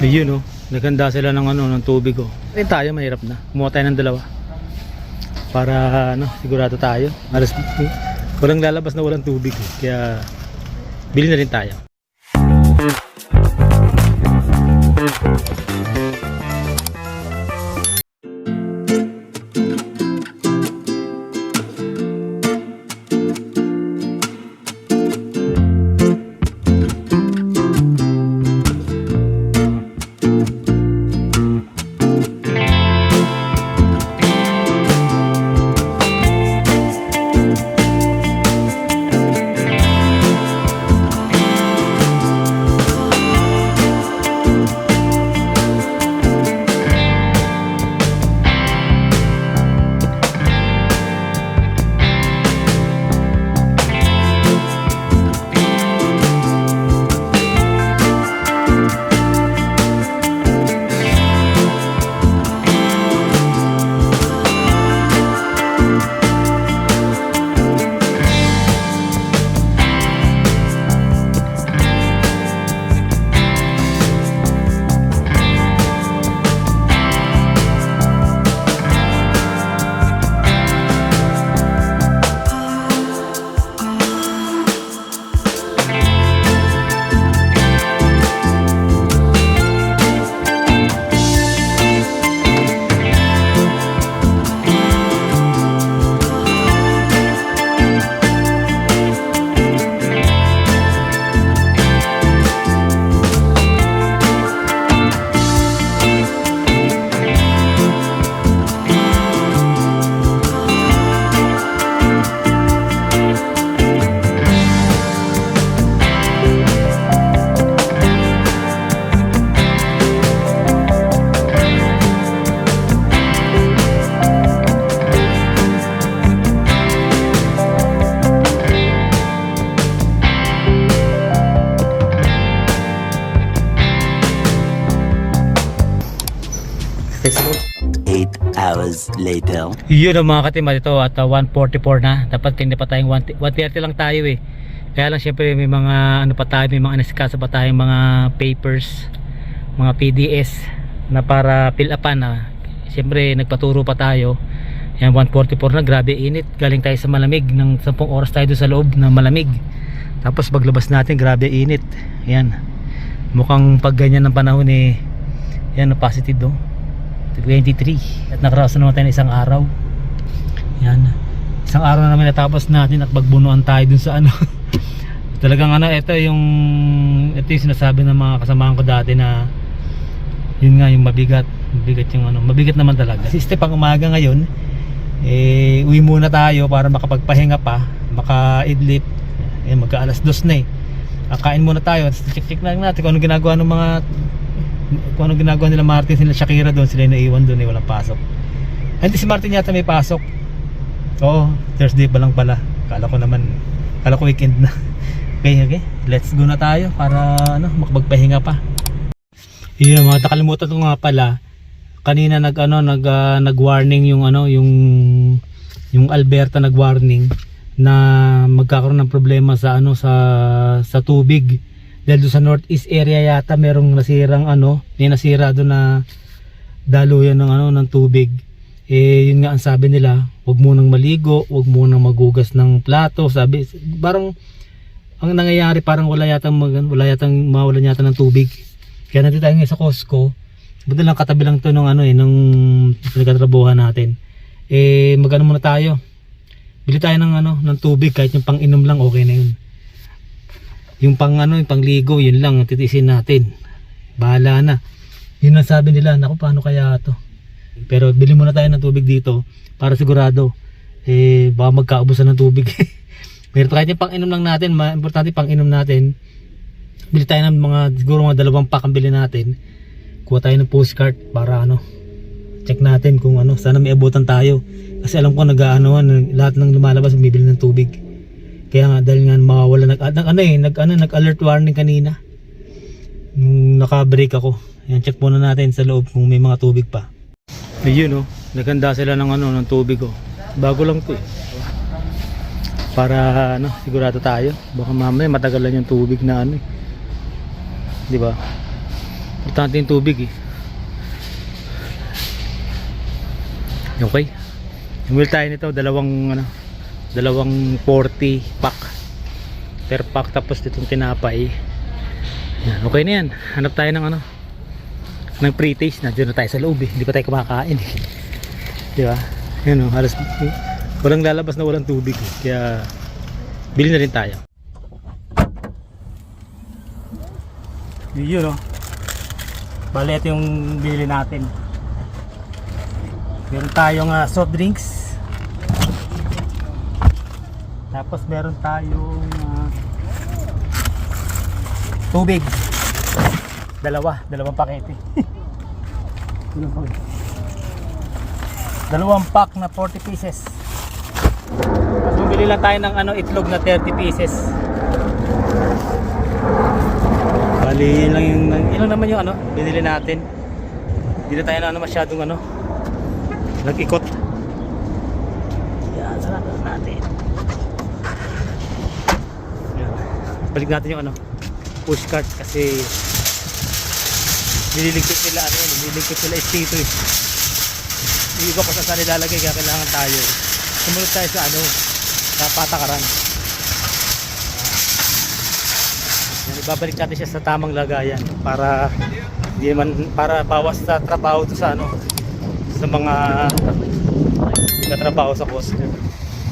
Yun oh, naganda sila ng ano ng tubig oh. Eh tayo mahirap na. Kumuha tayo ng dalawa. Para ano, sigurado tayo. Alas walang lalabas na walang tubig eh. Kaya bili na rin tayo. Later. Yun ang mga katima dito at uh, 144 na. Dapat kanina pa tayong 1 130 lang tayo eh. Kaya lang syempre may mga ano pa tayo, may mga anaskasa pa tayong mga papers, mga PDS na para fill upan na. Syempre nagpaturo pa tayo. Yan 144 na, grabe init. Galing tayo sa malamig ng 10 oras tayo sa loob na malamig. Tapos paglabas natin, grabe init. Yan. Mukhang pag ganyan ng panahon eh yan positive do. 23 at nakaraos na naman tayo ng isang araw. Yan. Isang araw na naman natapos natin at magbunuan tayo dun sa ano. Talagang ano ito yung ito yung sinasabi ng mga kasamahan ko dati na yun nga yung mabigat. Mabigat yung ano mabigat naman talaga. Si Steph ang umaga ngayon eh uwi muna tayo para makapagpahinga pa maka-idlip. Eh magka alas dos na eh. Kakain muna tayo. Check check lang natin kung ano ginagawa ng mga kung ano ginagawa nila Martin sila Shakira doon sila naiwan doon eh walang pasok. Hindi si Martin yata may pasok. Oo Thursday pa lang pala. Kala ko naman kala ko weekend na. Okay okay. Let's go na tayo para ano makapagpahinga pa. Yun mga nakalimutan ko nga pala kanina nag ano nag ah, nag-warning yung ano yung yung Alberta nag-warning na magkakaroon ng problema sa ano sa sa tubig dahil doon sa northeast area yata merong nasirang ano may nasira doon na daluyan ng ano ng tubig. Eh yun nga ang sabi nila wag munang maligo wag munang magugas ng plato. Sabi parang ang nangyayari parang wala yata mag, wala yata mawalan yata ng tubig. Kaya nandito tayo sa Costco. Buti lang katabi lang to nung ano eh nung pinagkatrabuhan natin. Eh magano muna tayo. Bili tayo ng ano ng tubig kahit yung pang inom lang okay na yun yung pang ano yung pangligo yun lang ang titisin natin. Bahala na. Yun ang sabi nila naku paano kaya to? Pero bili muna tayo ng tubig dito para sigurado eh baka magkaubusan ng tubig. Pero kahit yung pang inom lang natin importante pang inom natin bili tayo ng mga siguro mga dalawang pack ang bili natin. Kuha tayo ng postcard para ano check natin kung ano sana may abutan tayo. Kasi alam ko nag-aanoan lahat ng lumalabas bumibili ng tubig kaya nga dahil nga mawawala nag, nag ano eh nag ano nag alert warning kanina. Nung naka-break ako. Yan check muna natin sa loob kung may mga tubig pa. Ayun oh. Naganda sila ng ano ng tubig oh. Bago lang to eh. Para ano sigurado tayo. Baka mamaya matagal lang yung tubig na ano eh. Di ba? Importante yung tubig eh. Okay. Bumili tayo nito, dalawang ano, dalawang 40 pack. Per pack tapos itong tinapay. Yan, okay na yan. Hanap tayo ng ano, ng pre-taste. Nandiyan na tayo sa loob eh. Hindi pa tayo kumakain eh. Di ba? Yan o, halos walang lalabas na walang tubig eh. Kaya bili na rin tayo. Yun o. Bale, ito yung bili natin. Meron tayong ah, soft drinks. Tapos meron tayong ah, tubig. Dalawa, dalawang pakete. Dalawang pack na 40 pieces. Tapos bumili lang tayo ng ano, itlog na 30 pieces. Bali, yun lang yung, yun lang naman yung ano, binili natin. Hindi na tayo na ano, masyadong ano, nag-ikot. Yan, sarap natin. Yan. Balik natin yung ano, push cart kasi nililigpit nila ano yun, nililigpit nila estito eh. Yung iba kung saan nilalagay kaya kailangan tayo. Sumunod tayo sa ano, sa patakaran. Yan, ibabalik natin siya sa tamang lagayan para hindi man para bawas sa trabaho to sa ano sa mga nagtatrabaho sa Costco.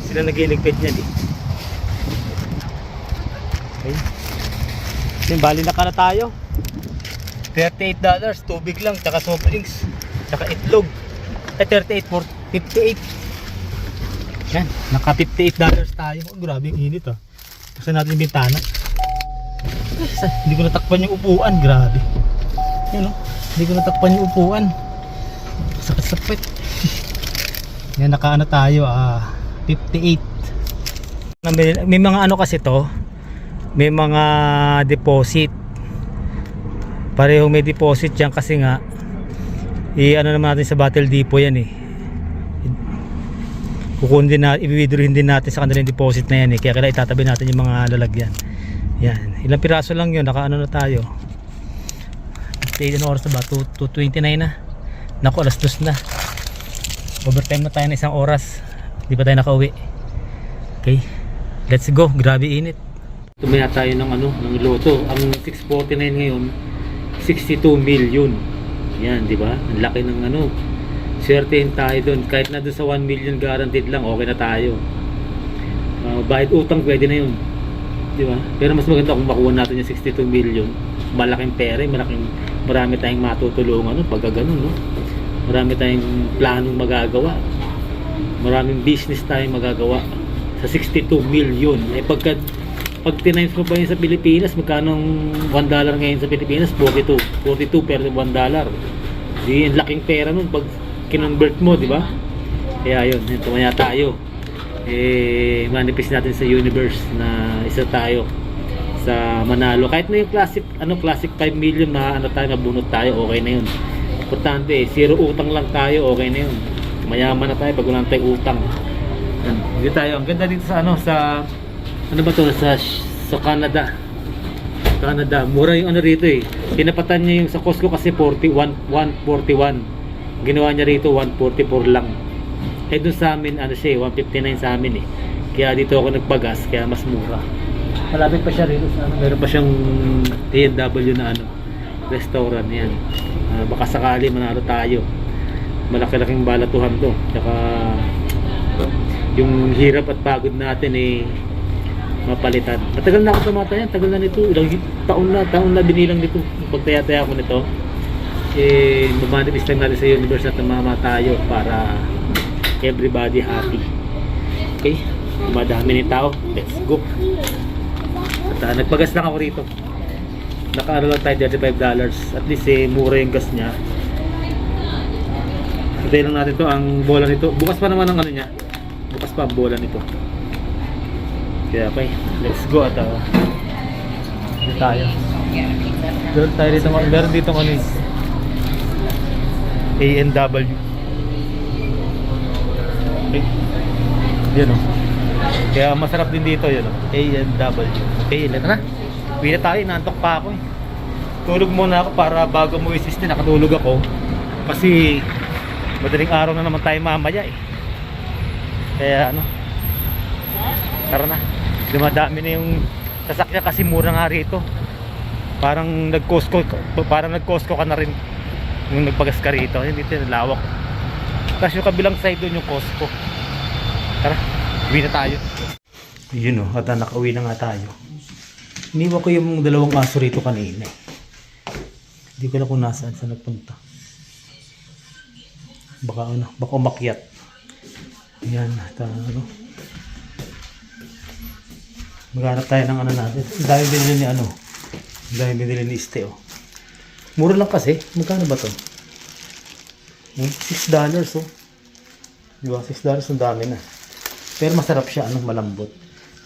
Sila nagiligpit niyan eh. Then, bali na ka tayo. $38 dollars, tubig lang, tsaka soft drinks, tsaka itlog. Eh, 38 for 58. Yan, naka 58 dollars tayo. Oh, grabe ang init ah. Buksan natin yung bintana. Sa- Hindi ko natakpan yung upuan, grabe. Yan oh, hindi ko natakpan yung upuan. Sakit sa puwet. Yan, nakaano tayo ah, 58. Na May, may mga ano kasi to, may mga deposit. Pareho may deposit yan kasi nga, i-ano naman natin sa Battle Depot yan eh. Kukunin din na, i-withdrawin din natin sa kanilang deposit na yan eh. Kaya kailangan itatabi natin yung mga lalagyan. Yan. Ilang piraso lang yun. Naka ano na tayo. Stay na oras na ba? 2, 2.29 na. Naku, alas 2 na. Overtime na tayo na isang oras. Hindi pa tayo nakauwi. Okay. Let's go. Grabe init. Tumaya tayo ng ano, ng loto. Ang 649 ngayon, 62 million. Yan, di ba? Ang laki ng ano. Swertein tayo doon. Kahit na doon sa 1 million guaranteed lang, okay na tayo. Uh, bahit utang, pwede na yun. Di ba? Pero mas maganda kung makuha natin yung 62 million. Malaking pera, eh, malaking, marami tayong matutulungan no? pagka ganun, no? Marami tayong planong magagawa. Maraming business tayong magagawa sa 62 million. Eh pagka pag tinimes mo pa yun sa Pilipinas, magkano ang 1 dollar ngayon sa Pilipinas? 42. 42 pero 1 dollar. Di, ang laking pera nun pag kinonvert mo, di ba? Kaya yun, yun, tumaya tayo. Eh, manifest natin sa universe na isa tayo sa Manalo. Kahit na yung classic, ano, classic 5 million, ma, ano tayo, mabunot tayo, okay na yun. Importante, eh, zero utang lang tayo, okay na yun. Mayaman na tayo pag wala tayong utang. Dito tayo. Ang ganda dito sa ano, sa, ano ba to, sa, sa Canada. Canada. Mura yung ano rito eh. Pinapatan niya yung sa Costco kasi 41, 141. Ginawa niya rito 144 lang. Eh dun sa amin, ano siya eh, 159 sa amin eh. Kaya dito ako nagpagas, kaya mas mura. Malapit pa siya rito sa ano. Meron pa siyang T&W na ano, restaurant yan. Ah, baka sakali manalo tayo. Malaki-laking balatuhan to. Tsaka yung hirap at pagod natin eh mapalitan. Matagal na ako tumatayan, tagal na nito. Ilang taon na, taon na binilang nito. Pagtaya-taya ko nito, eh, mamanifest lang natin sa universe na tumama tayo para everybody happy. Okay? Dumadami ni tao. Let's go. At ah, nagpagas lang ako rito. Nakaano lang tayo $35. At least eh, mura yung gas niya. Hintayin lang natin to ang bola nito. Bukas pa naman ang ano niya. Bukas pa ang bola nito. Kaya okay, let's go at uh, dito tayo. Meron tayo dito, meron dito ano eh. ANW. Okay. Yan o. Kaya masarap din dito yun o. ANW. Okay, leto na. Uwi na tayo, inaantok pa ako eh. tulog muna ako para bago mo isiste nakatulog ako. Kasi madaling araw na naman tayo mamaya eh. Kaya ano, tara na. Dumadami na yung sasakyan kasi mura nga rito. Parang nag-Costco, parang nag-Costco ka na rin yung nagpagas ka rito. Hindi ito lawak. Tapos yung kabilang side doon yung Costco. Tara, uwi na tayo. Yun o, at nakauwi na nga tayo. Iniwan ko yung dalawang aso rito kanina. eh. Hindi ko na kung nasaan sa nagpunta. Baka ano, baka umakyat. Yan, at ano. Maghanap tayo ng ano natin. Ang dami binili ni ano. Ang dami binili ni Este oh. Mura lang kasi. Magkano ba to? Hmm, $6 dollars oh. Di ba? $6 dollars ang dami na. Pero masarap siya. Anong malambot.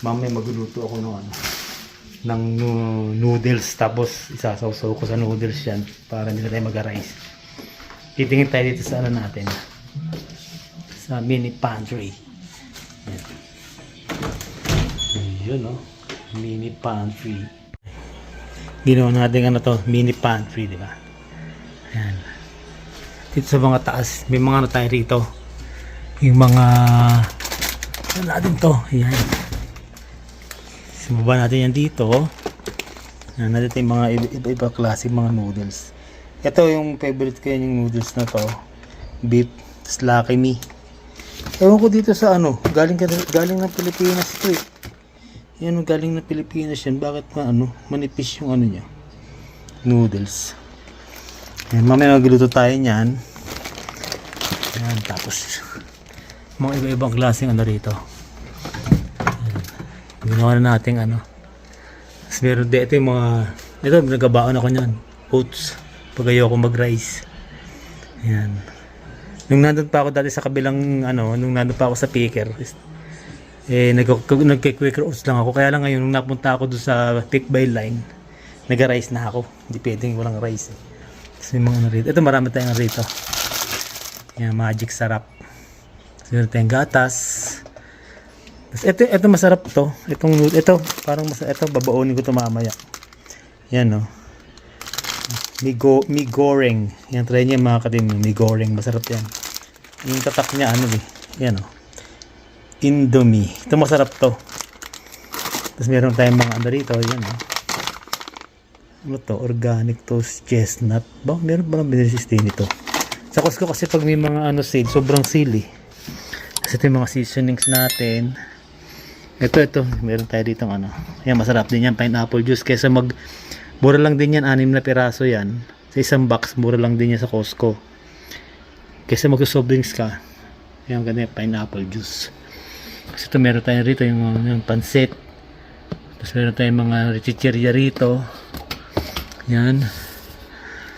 Mamaya magluluto ako ng ano ng noodles tapos isasawsaw ko sa noodles yan para hindi na tayo mag-rice. Titingin tayo dito sa ano natin sa mini pantry. Yan. Yun oh. Mini pantry. Ginawa natin ano to, mini pantry, di ba? Yan. Dito sa mga taas, may mga ano tayo rito. Yung mga ano natin to, yan. Sumaba natin yan dito. Yan natin yung mga iba- iba-iba klase mga noodles. Ito yung favorite ko yung noodles na to. Beef Lucky Me. Ewan ko dito sa ano, galing galing ng Pilipinas ito eh. Yan galing ng Pilipinas yan. Bakit ma ano, manipis yung ano niya? Noodles. Yan, mamaya magluto tayo niyan. Yan, tapos mga iba-ibang klaseng ano rito. Ginawa na natin ano. Tapos meron din ito yung mga ito nagabaon ako niyan. Oats. Pag ayoko mag-rice. Yan. Nung nandun pa ako dati sa kabilang ano, nung nandun pa ako sa picker, eh nag nagke-quick oats lang ako. Kaya lang ngayon nung napunta ako doon sa pick by line, nag-rice na ako. Hindi pwedeng walang rice. Eh. May mga ano rito. Ito marami tayong rito. Yan, magic sarap. Meron tayong gatas. Tapos ito, ito masarap to. Itong nood- ito, parang mas ito babaonin ko to mamaya. Yan no. Mi, go, mi goreng. Yan, try niya mga katim. Mi goreng. Masarap yan. Yung tatak niya, ano eh. Yan o. Indomie. Ito masarap to. Tapos meron tayong mga ano rito. Yan o. Ano to? Organic toast chestnut. Ba, meron ba ng binili nito? Sa Costco kasi pag may mga ano sale, sobrang eh. Kasi ito yung mga seasonings natin. Ito, ito. Meron tayo dito ano. Yan, masarap din yan. Pineapple juice. Kesa mag... Mura lang din yan. Anim na piraso yan. Sa isang box, mura lang din yan sa Costco. Kesa mag-soft drinks ka. Yan, ganyan. Pineapple juice. Kasi ito meron tayo rito yung, yung pansit. Tapos meron tayong mga chichirya rito. Yan.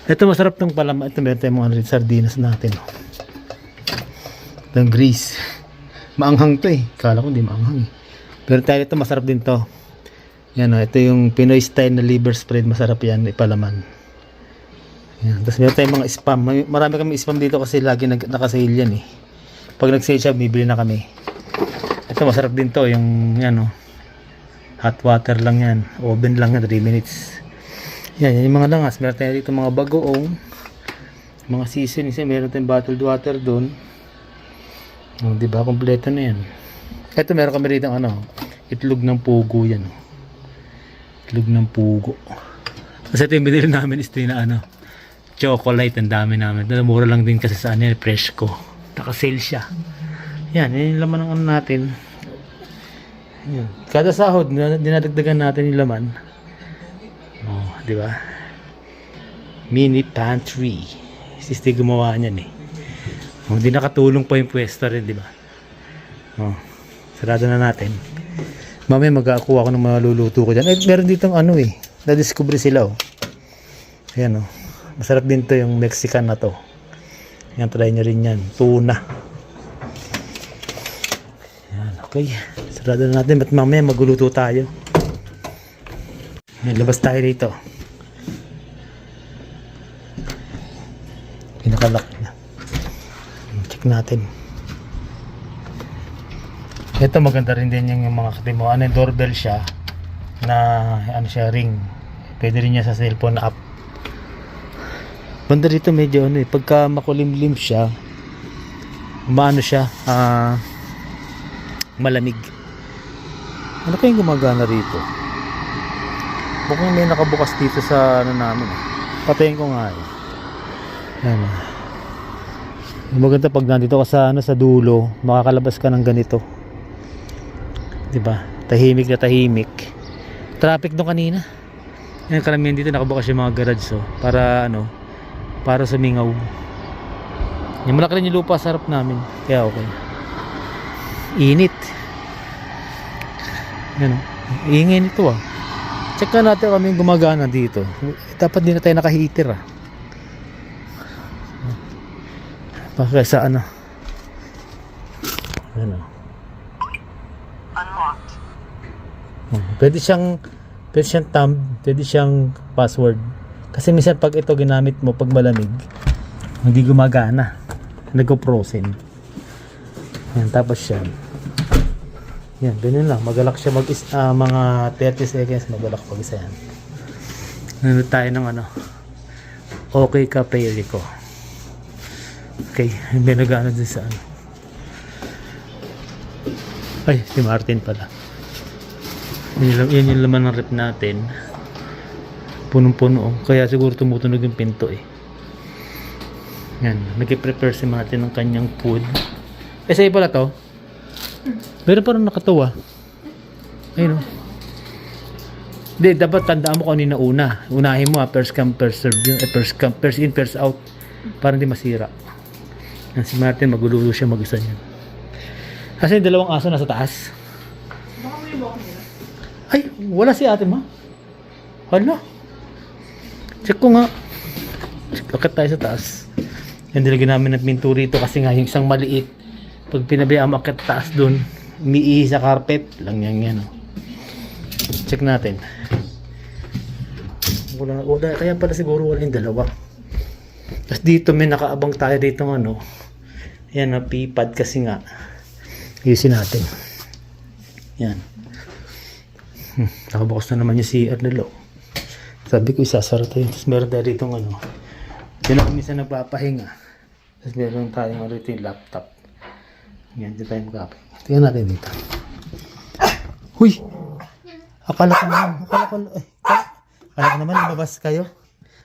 Ito masarap tong palama. Ito meron tayong mga sardinas natin. oh. Itong grease. Maanghang to eh. Kala ko hindi maanghang eh. Pero tayo ito masarap din to. Yan o, ito yung Pinoy style na liver spread. Masarap yan, ipalaman. Yan. Tapos meron tayong mga spam. Marami kami spam dito kasi lagi nag, nakasale yan eh. Pag nag-sale siya, bibili na kami. Ito masarap din to. Yung yan o. Hot water lang yan. Oven lang yan, 3 minutes. Yan, yan yung mga langas. Meron tayo dito mga bagoong. Mga seasonings. yan. Meron tayong bottled water doon. Oh, di ba? Kompleto na yan. Ito meron kami rito ano, itlog ng pugo yan. oh. Itlog ng pugo. Kasi ito yung binili namin is yung ano, chocolate. Ang dami namin. Mura lang din kasi sa ano fresh ko. Naka-sale siya. Yan, yan yung laman ng ano natin. Yan. Kada sahod, dina- dinadagdagan natin yung laman. Oh, di ba? Mini pantry. Sisti gumawa niyan eh. Oh, Hindi nakatulong pa yung pwesto rin, di ba? Oh, sarado na natin. Mamaya mag-akuha ako ng mga luluto ko dyan. Eh, meron ditong ano eh. Na-discover sila oh. Ayan oh. Masarap din to yung Mexican na to. Yan, try nyo rin yan. Tuna. Okay. Sarado na natin. Ba't mamaya magluluto tayo? Labas tayo dito. Pinakalock na. Check natin. Ito maganda rin din yung mga katimo. Ano yung doorbell siya na ano siya ring. Pwede rin niya sa cellphone app. Banda dito medyo ano eh, pagka makulimlim siya, maano siya, ah, malamig. Ano kayong gumagana rito? Mukhang may nakabukas dito sa ano namin. eh. Patayin ko nga eh. Yan. ah. Maganda pag nandito ka sa ano sa dulo, makakalabas ka ng ganito. 'Di ba? Tahimik na tahimik. Traffic nung kanina. Yan karamihan dito nakabukas yung mga garage so para ano para sumingaw. Yung malaki rin yung lupa sa harap namin. Kaya okay. Init. Yan o. Iingay nito ah. Check ka natin kami gumagana dito. Dapat din na tayo nakaheater ah. Baka sa ano. Ano. Oh, Pwede siyang pwede siyang thumb, pwede siyang password. Kasi minsan pag ito ginamit mo pag malamig, hindi gumagana. Nagko-frozen. Yan, tapos yan. Yan, ganyan lang. Magalak siya mag ah, mga 30 seconds, magalak pag isa yan. Nanood tayo ng ano. Okay ka, Perico. Okay, may nag-ano din sa ano. Ay, si Martin pala. Yan yan yung laman ng rep natin. Punong-puno. oh. Kaya siguro tumutunog yung pinto eh. Yan. Nag-prepare si Martin ng kanyang food. Eh, sa'yo pala to? Pero parang nakatuwa. Ayun o. Hindi, dapat tandaan mo kung ano yung nauna. Unahin mo ha, first come, first serve yun. Eh, first come, first in, first out. Para hindi masira. Yan, si Martin, magululo siya mag-isa niyan. Kasi yung dalawang aso nasa taas. Ay, wala si ate ma. Hala. Check ko nga. Akit tayo sa taas. Yan nilagyan namin ng pinto rito kasi nga yung isang maliit. Pag pinabayaan mo akit taas dun, umiihi sa carpet. Lang yan yan. Check natin. Wala, wala. Kaya pala siguro wala yung dalawa. Tapos dito may nakaabang tayo dito ano. Yan na pipad kasi nga. Ayusin natin. Yan. Hmm, nakabukas na naman yung CR nila. Sabi ko isasara yun. Tapos meron tayo rito ano. Yun ako minsan nagpapahinga. Tapos meron tayong ano rito yung laptop. Yan, dito tayo magpapahinga. Tingnan natin dito. Huy! Akala ko naman, akala ko, ay, akala, ko naman lumabas kayo.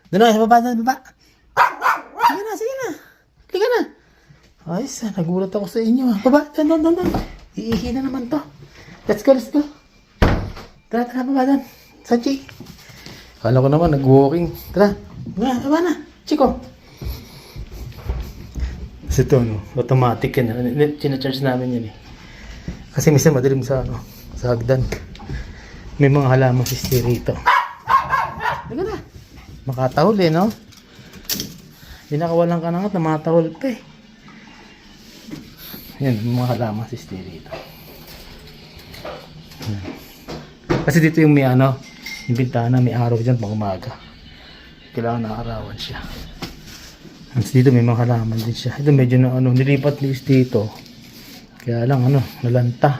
Doon na, sa baba, sa baba. Sige na, sige na. Liga na. Ay, sa, nagulat ako sa inyo. Baba, doon, doon, doon, doon. Iihi na naman to. Let's go, let's go. Tara, tara, baba doon. Sachi. Akala ko naman, nag-walking. Tara, baba, baba na. Chico. Kasi ito, no, automatic yan. ah. China-charge namin yan eh. Kasi minsan madilim sa, ano, sa hagdan. May mga halaman si Steve rito. Halika na. Makatahol eh, no? Pinakawalan ka na nga, namatahol pa eh. Yan, mga halaman si Steve rito. Yan. Kasi dito yung may ano, yung bintana, may araw dyan pang umaga. Kailangan naarawan siya. Tapos dito may mga halaman din siya. Ito medyo na ano, nilipat ni dito. Kaya lang ano, nalanta.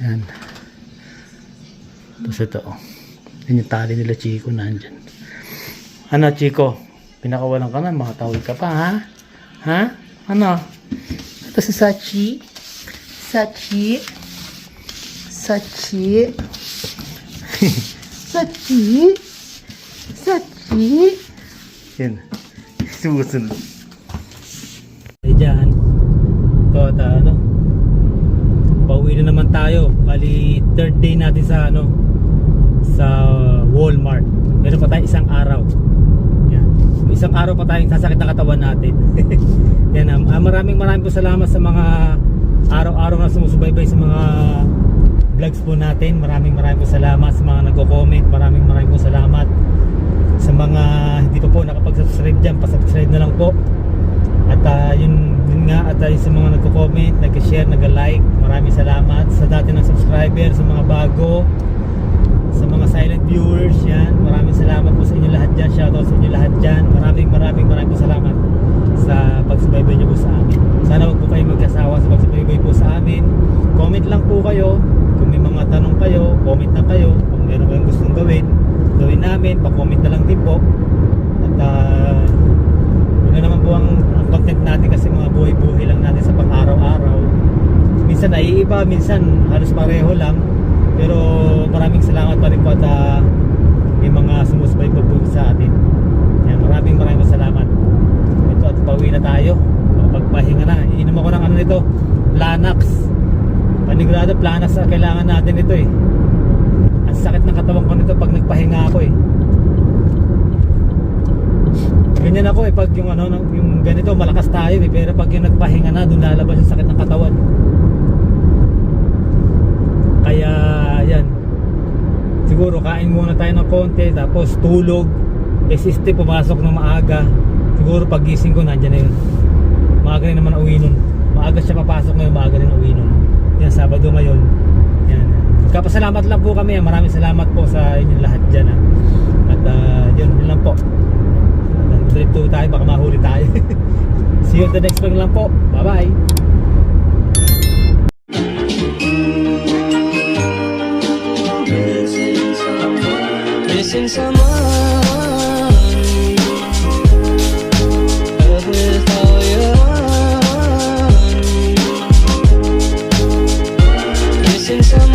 Yan. Tapos ito oh. Yan yung tali nila Chico nandyan. Ano Chico? Pinakawalan ka na, makatawid ka pa ha? Ha? Ano? Ito si Sachi. Sachi. Sachi. Sachi. Sachi. Yan. Sumusunod. Ay dyan. At ano. Pauwi na naman tayo. Bali third day natin sa ano sa Walmart. Meron pa tayong isang araw. Yan. Isang araw pa tayong sasakit ng katawan natin. Yan. Um, maraming maraming po salamat sa mga araw-araw na sumusubaybay sa mga vlogs po natin. Maraming maraming po salamat sa mga nagko-comment. Maraming maraming po salamat sa mga hindi pa po nakapag-subscribe dyan. Pa-subscribe na lang po. At ah, yun, yun nga at yung sa mga nagko-comment, nag-share, nag-like, maraming salamat sa dati ng subscriber, sa mga bago, sa mga silent viewers, yan. Maraming salamat po sa inyo lahat dyan. Shoutout sa inyo lahat dyan. Maraming maraming maraming salamat sa pagsubaybay niyo po sa amin. Sana wag po kayo magkasawa sa pagsubaybay po sa amin. Comment lang po kayo. Kung may mga tanong kayo, comment na kayo. Kung meron kayong gustong gawin, gawin namin. Pa-comment na lang din po. At uh, na naman po ang, ang content natin kasi mga buhay-buhay lang natin sa pang-araw-araw. Minsan naiiba, minsan halos pareho lang. Pero maraming salamat pa rin po at ah, may mga sumusubaybay po sa atin. Yan, maraming maraming salamat. Ito at pauwi na tayo. Pagpahinga na. Iinom ako ng ano nito? Planax. Panigurado Planax na kailangan natin ito eh. Ang sakit ng katawan ko nito pag nagpahinga ako eh ganyan ako eh pag yung ano yung ganito malakas tayo eh pero pag yung nagpahinga na doon lalabas yung sakit ng katawan. Kaya yan. Siguro kain muna tayo ng konti tapos tulog. Eh si Steve pumasok ng maaga. Siguro pag gising ko nandyan na yun. Maaga rin naman uwi nun. Maaga siya papasok ngayon maaga rin uwi nun. Yan Sabado ngayon. Yan. Kapasalamat lang po kami. Maraming salamat po sa inyong lahat dyan ah. at ah, yun, yun lang po Drive to tayo baka mahuli tayo see you on the next vlog lang po bye bye Missing someone Missing someone